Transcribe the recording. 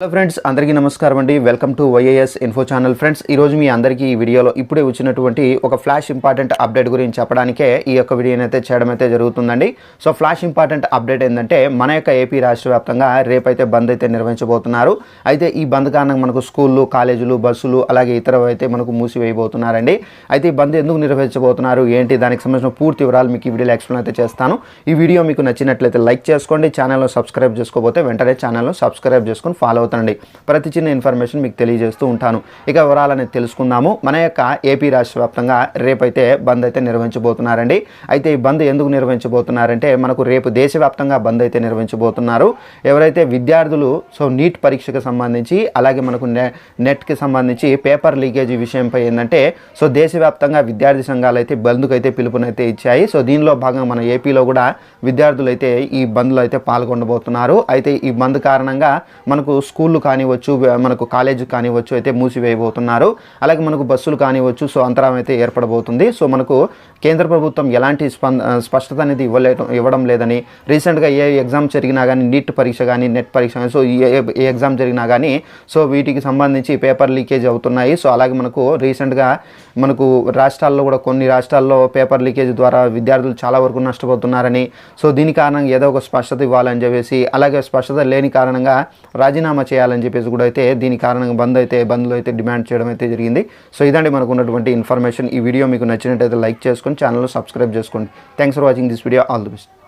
Hello friends అందరికీ నమస్కారం అండి. Welcome to YAS info channel friends ఈరోజు మీ అందరికీ ఈ వీడియోలో ఇప్పుడే వచ్చినటువంటి ఒక ఫ్లాష్ ఇంపార్టెంట్ అప్డేట్ గురించి చెప్పడానికే ఈ యొక్క వీడియోని అయితే చేయడం అయితే జరుగుతుందండి. సో ఫ్లాష్ ఇంపార్టెంట్ అప్డేట్ ఏంటంటే మన యొక్క ఏపీ రాష్ట్ర వ్యాప్తంగా రేపైతే బంద్ అయితే నిర్వహించబోతున్నారు. అయితే ఈ బంద్ కారణంగా మనకు స్కూళ్ళు కాలేజీలు బస్సులు అలాగే ఇతర అయితే మనకు మూసివేయబోతున్నారండి. అయితే ఈ బంద్ ఎందుకు నిర్వహించబోతున్నారు? ఏంటి? దానికి సంబంధించిన పూర్తి వివరాలు మీకు ఈ వీడియోలో ఎక్స్ప్లెయిన్ అయితే చేస్తాను. ఈ వీడియో మీకు నచ్చినట్లయితే లైక్ చేసుకోండి. ఛానల్లో సబ్స్క్రైబ్ చేసుకోకపోతే వెంటనే ఛానల్ను సబ్స్క్రైబ్ చేసుకొని ఫాలో అవుతండి ప్రతి చిన్న ఇన్ఫర్మేషన్ మీకు తెలియజేస్తూ ఉంటాను. ఇక వివరాలని తెలుసుకుందాము. మన యొక్క ఏపీ రాష్ట్ర వ్యాప్తంగా రేపైతే బంద్ అయితే నిర్వహించబోతున్నారండి. అయితే ఈ బంద్ ఎందుకు నిర్వహించబోతున్నారంటే మనకు రేపు దేశవ్యాప్తంగా బంద్ అయితే నిర్వహించబోతున్నారు. ఎవరైతే విద్యార్థులు సో నీట్ పరీక్షకు సంబంధించి అలాగే మనకు నె నెట్కి సంబంధించి పేపర్ లీకేజీ విషయంపై ఏంటంటే సో దేశవ్యాప్తంగా విద్యార్థి సంఘాలు అయితే బంద్కు అయితే పిలుపునైతే ఇచ్చాయి. సో దీనిలో భాగంగా మన ఏపీలో కూడా విద్యార్థులు అయితే ఈ బంద్లో అయితే పాల్గొనబోతున్నారు. అయితే ఈ బంద్ కారణంగా మనకు స్కూళ్ళు కానివచ్చు మనకు కాలేజీ కానివచ్చు అయితే మూసివేయబోతున్నారు. అలాగే మనకు బస్సులు కానివచ్చు సో అంతరాయం అయితే ఏర్పడబోతుంది. సో మనకు కేంద్ర ప్రభుత్వం ఎలాంటి స్పంద స్పష్టత అనేది ఇవ్వలేదు ఇవ్వడం లేదని రీసెంట్గా ఏ ఎగ్జామ్ జరిగినా కానీ నీట్ పరీక్ష కానీ నెట్ పరీక్ష కానీ సో ఏ ఏ ఎగ్జామ్ జరిగినా కానీ సో వీటికి సంబంధించి పేపర్ లీకేజ్ అవుతున్నాయి. సో అలాగే మనకు రీసెంట్గా మనకు రాష్ట్రాల్లో కూడా కొన్ని రాష్ట్రాల్లో పేపర్ లీకేజ్ ద్వారా విద్యార్థులు చాలా వరకు నష్టపోతున్నారని సో దీని కారణంగా ఏదో ఒక స్పష్టత ఇవ్వాలని చెప్పేసి అలాగే స్పష్టత లేని కారణంగా రాజీనామా చేయాలని చెప్పేసి కూడా అయితే దీని కారణంగా బంద్ అయితే బంద్లో అయితే డిమాండ్ చేయడం అయితే జరిగింది. సో ఇదండి మనకు ఉన్నటువంటి ఇన్ఫర్మేషన్. ఈ వీడియో మీకు నచ్చినట్టయితే లైక్ చేసుకొని ఛానల్ సబ్స్క్రైబ్ చేసుకోండి. Thanks for watching this video all the best